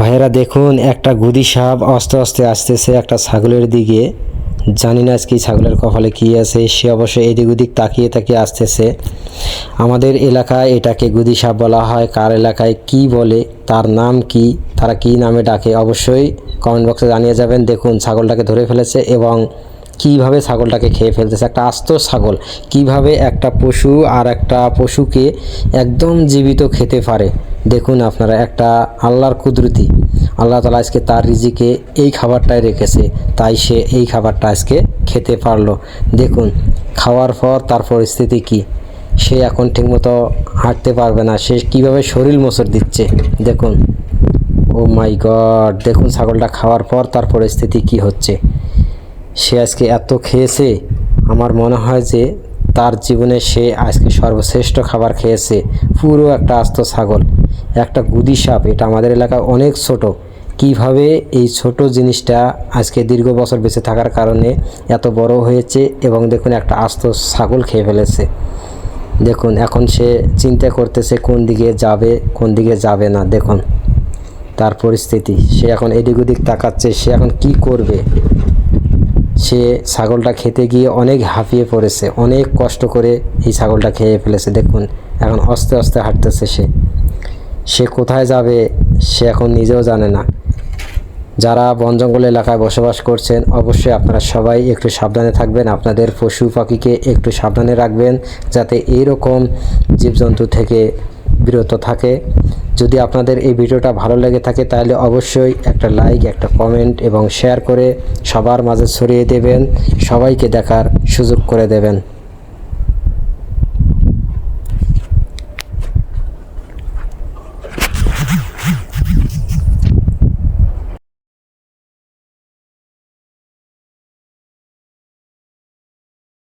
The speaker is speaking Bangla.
ভাইয়েরা দেখুন, একটা গুদি সাপ আস্তে আস্তে আসতেছে একটা ছাগলের দিকে। জানি না আজকে ছাগলের কপালে কি আছে, সে অবশ্য এদিক ওদিক তাকিয়ে তাকিয়ে আসতেছে। আমাদের এলাকায় এটাকে গুদি সাপ বলা হয়। কার এলাকায় কি বলে, তার নাম কি, তারা কি নামে ডাকে অবশ্যই কমেন্ট বক্সে জানিয়ে যাবেন। দেখুন, ছাগলটাকে ধরে ফেলেছে এবং কীভাবে ছাগলটাকে খেয়ে ফেলতেছে। একটা আস্ত ছাগল, কীভাবে একটা পশু আর একটা পশুকে একদম জীবিত খেতে পারে। দেখুন আপনারা, একটা আল্লাহর কুদরতি। আল্লাহ তালা আজকে তার রিজিকে এই খাবারটাই রেখেছে, তাই সে এই খাবারটা আজকে খেতে পারল। দেখুন, খাওয়ার পর তার পরিস্থিতি কি? সে এখন ঠিকমতো হাঁটতে পারবে না, সে কীভাবে শরীর মোচড় দিচ্ছে? দেখুন, ও মাই গড, দেখুন ছাগলটা খাওয়ার পর তার পরিস্থিতি কি হচ্ছে? সে আজকে এত খেয়েছে, আমার মনে হয় যে তার জীবনে সে আজকে সর্বশ্রেষ্ঠ খাবার খেয়েছে, পুরো একটা আস্ত ছাগল, একটা গুদি সাপ, এটা আমাদের এলাকায় অনেক ছোট। কীভাবে এই ছোট জিনিসটা আজকে দীর্ঘ বছর বেঁচে থাকার কারণে এত বড় হয়েছে এবং দেখুন একটা আস্ত ছাগল খেয়ে ফেলেছে। দেখুন, এখন সে চিন্তা করতেছে কোন দিকে যাবে, কোন দিকে যাবে না, দেখুন। তার পরিস্থিতি, সে এখন এদিক ওদিক তাকাচ্ছে, সে এখন কি করবে? সে ছাগলটা খেতে গিয়ে অনেক হাঁপিয়ে পড়েছে, অনেক কষ্ট করে এই ছাগলটা খেয়ে ফেলেছে। দেখুন, এখন আস্তে আস্তে হাঁটতেছে সে। সে কোথায় যাবে সে এখন নিজেও জানে না। যারা বন জঙ্গল এলাকায় বসবাস করছেন, অবশ্যই আপনারা সবাই একটু সাবধানে থাকবেন। আপনাদের পশু পাখিকে একটু সাবধানে রাখবেন, যাতে এইরকম জীবজন্তু থেকে বিরত থাকে। যদি আপনাদের এই ভিডিওটা ভালো লেগে থাকে, তাহলে অবশ্যই একটা লাইক একটা কমেন্ট এবং শেয়ার করে সবার মাঝে ছড়িয়ে দেবেন, সবাইকে দেখার সুযোগ করে দেবেন।